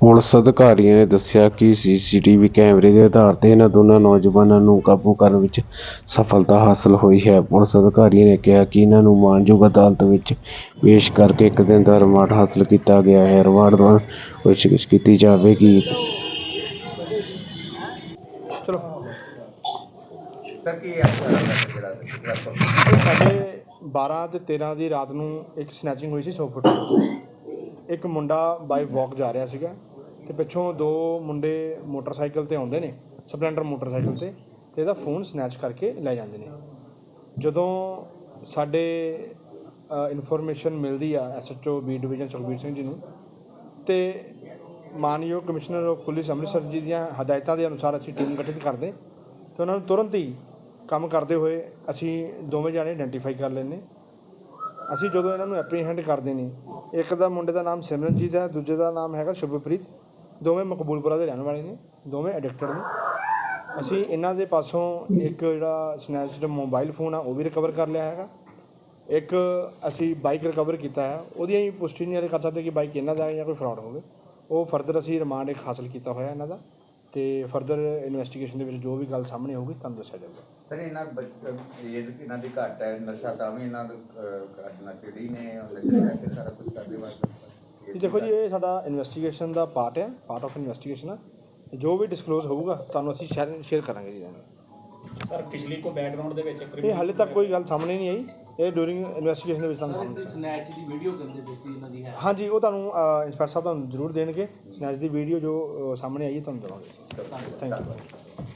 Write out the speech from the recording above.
Police ਅਧਿਕਾਰੀਆਂ ਨੇ ਦੱਸਿਆ ਕਿ ਸੀਸੀਟੀਵੀ ਕੈਮਰੇ ਦੇ ਆਧਾਰ ਤੇ ਇਹਨਾਂ ਦੋਨਾਂ ਨੌਜਵਾਨਾਂ ਨੂੰ ਕਾਬੂ ਕਰਨ ਵਿੱਚ ਸਫਲਤਾ ਹਾਸਲ ਹੋਈ ਹੈ। ਪੁਲਿਸ ਅਧਿਕਾਰੀਆਂ ਨੇ ਕਿਹਾ ਕਿ ਇਹਨਾਂ ਨੂੰ ਮਾਣਯੋਗ ਅਦਾਲਤ ਵਿੱਚ ਪੇਸ਼ ਕਰਕੇ ਇੱਕ ਦਿਨ ਦਾ ਰਿਮਾਂਡ ਹਾਸਲ ਕੀਤਾ ਗਿਆ ਹੈ। ਰਿਮਾਂਡ ਦੌਰਾਨ ਪੁੱਛਗਿੱਛ ਕੀਤੀ ਜਾਵੇਗੀ। ਚਲੋ। ਸਰ ਕੀ ਜਿਹੜਾ ਜਿਹੜਾ ਇਹ ਸਾਡੇ 12 ਤੇ 13 ਦੀ ਰਾਤ ਨੂੰ ਇੱਕ ਸਨੈਚਿੰਗ ਹੋਈ ਸੀ 100 ਫੁੱਟ। ਇੱਕ ਮੁੰਡਾ ਬਾਈ ਵਾਕ ਜਾ ਰਿਹਾ ਸੀਗਾ ਤੇ ਪਿੱਛੋਂ ਦੋ ਮੁੰਡੇ ਮੋਟਰਸਾਈਕਲ ਤੇ ਆਉਂਦੇ ਨੇ ਸਪਲੈਂਡਰ ਮੋਟਰਸਾਈਕਲ ਤੇ ਤੇ ਇਹਦਾ ਫੋਨ ਸਨੈਚ ਕਰਕੇ ਲੈ ਜਾਂਦੇ ਨੇ। ਜਦੋਂ ਸਾਡੇ ਇਨਫੋਰਮੇਸ਼ਨ ਮਿਲਦੀ ਆ SHO B division Sukhbir Singh ji ਨੂੰ ਤੇ ਮਾਨਯੋਗ ਕਮਿਸ਼ਨਰ ਆਫ ਪੁਲਿਸ ਅੰਮ੍ਰਿਤਸਰ ਜੀ ਦੀਆਂ ਹਦਾਇਤਾਂ ਦੇ ਅਨੁਸਾਰ ਅਸੀਂ ਟੀਮ ਗਠਿਤ ਕਰਦੇ ਤੇ ਉਹਨਾਂ ਨੂੰ ਤੁਰੰਤ ਹੀ ਕੰਮ ਕਰਦੇ ਹੋਏ ਅਸੀਂ ਦੋਵੇਂ ਜਾਣੇ ਆਇਡੈਂਟੀਫਾਈ ਕਰ ਲੈਂਦੇ। ਅਸੀਂ ਜਦੋਂ ਇਹਨਾਂ ਨੂੰ ਐਪਰੀਹੈਂਡ ਕਰਦੇ ਨੇ ਇੱਕ ਦਾ ਮੁੰਡੇ ਦਾ ਨਾਮ ਸਿਮਰਨਜੀਤ ਹੈ, ਦੂਜੇ ਦਾ ਨਾਮ ਹੈਗਾ ਸ਼ੁਭਪ੍ਰੀਤ। ਦੋਵੇਂ ਮਕਬੂਲਪੁਰਾ ਦੇ ਰਹਿਣ ਵਾਲੇ ਨੇ, ਦੋਵੇਂ ਐਡਿਕਟਡ ਨੇ। ਅਸੀਂ ਇਹਨਾਂ ਦੇ ਪਾਸੋਂ ਇੱਕ ਜਿਹੜਾ ਸਨੈਚਡ ਮੋਬਾਈਲ ਫੋਨ ਆ, ਉਹ ਵੀ ਰਿਕਵਰ ਕਰ ਲਿਆ ਹੈਗਾ। ਇੱਕ ਅਸੀਂ ਬਾਈਕ ਰਿਕਵਰ ਕੀਤਾ ਹੈ ਉਹਦੀ ਅਸੀਂ ਪੁਸ਼ਟੀ ਨਹੀਂ ਹਾਲੇ ਕਰ ਸਕਦੇ ਕਿ ਬਾਈਕ ਇਹਨਾਂ ਦਾ ਜਾਂ ਕੋਈ ਫਰਾਡ ਹੋਵੇ। ਉਹ ਫਰਦਰ ਅਸੀਂ ਰਿਮਾਂਡ ਇੱਕ ਹਾਸਲ ਕੀਤਾ ਹੋਇਆ ਇਹਨਾਂ ਦਾ। ਤੇ ਫਰਦਰ ਇਨਵੈਸਟੀਗੇਸ਼ਨ ਦੇ ਵਿੱਚ ਜੋ ਵੀ ਗੱਲ ਸਾਹਮਣੇ ਆਊਗੀ ਤੁਹਾਨੂੰ ਦੱਸਿਆ ਜਾਊਗਾ। ਸਰ ਇਹਨਾਂ ਏਜ ਇਹਨਾਂ ਦੀ ਘੱਟ ਹੈ ਨਸ਼ਾ ਤਾਂ ਵੀ ਇਹਨਾਂ ਦਾ ਨਸ਼ੇੜੀ ਨੇ ਨਸ਼ੇ ਲੈ ਕੇ ਸਾਰਾ ਕੁਝ ਕਰਦੇ ਵਾਸਤੇ ਜੀ ਦੇਖੋ ਜੀ ਇਹ ਸਾਡਾ ਇਨਵੈਸਟੀਗੇਸ਼ਨ ਦਾ ਪਾਰਟ ਹੈ ਪਾਰਟ ਆਫ ਇਨਵੈਸਟੀਗੇਸ਼ਨ ਹੈ ਜੋ ਵੀ ਡਿਸਕਲੋਜ਼ ਹੋਊਗਾ ਤੁਹਾਨੂੰ ਅਸੀਂ ਸ਼ੇਅਰ ਕਰਾਂਗੇ ਜੀ ਇਹਨੂੰ ਸਰ ਪਿਛਲੀ ਕੋ ਬੈਕਗ੍ਰਾਉਂਡ ਦੇ ਵਿੱਚ ਇਹ ਹਾਲੇ ਤੱਕ ਕੋਈ ਗੱਲ ਸਾਹਮਣੇ ਨਹੀਂ ਆਈ। ਇਹ ਡੂਰਿੰਗ ਇਨਵੈਸਟੀਗੇਸ਼ਨ ਦੇ ਵਿੱਚ ਤੁਹਾਨੂੰ। ਸਨੈਚ ਦੀ ਵੀਡੀਓ ਕਰਦੇ ਪਏ ਸੀ ਇਹਨਾਂ ਦੀ ਹੈ। ਹਾਂਜੀ ਉਹ ਤੁਹਾਨੂੰ ਇੰਸਪੈਕਟਰ ਸਾਹਿਬ ਤੁਹਾਨੂੰ ਜ਼ਰੂਰ ਦੇਣਗੇ। ਸਨੈਚ ਦੀ ਵੀਡੀਓ ਜੋ ਸਾਹਮਣੇ ਆਈ ਹੈ ਤੁਹਾਨੂੰ ਦਵਾਂਗੇ। Thank you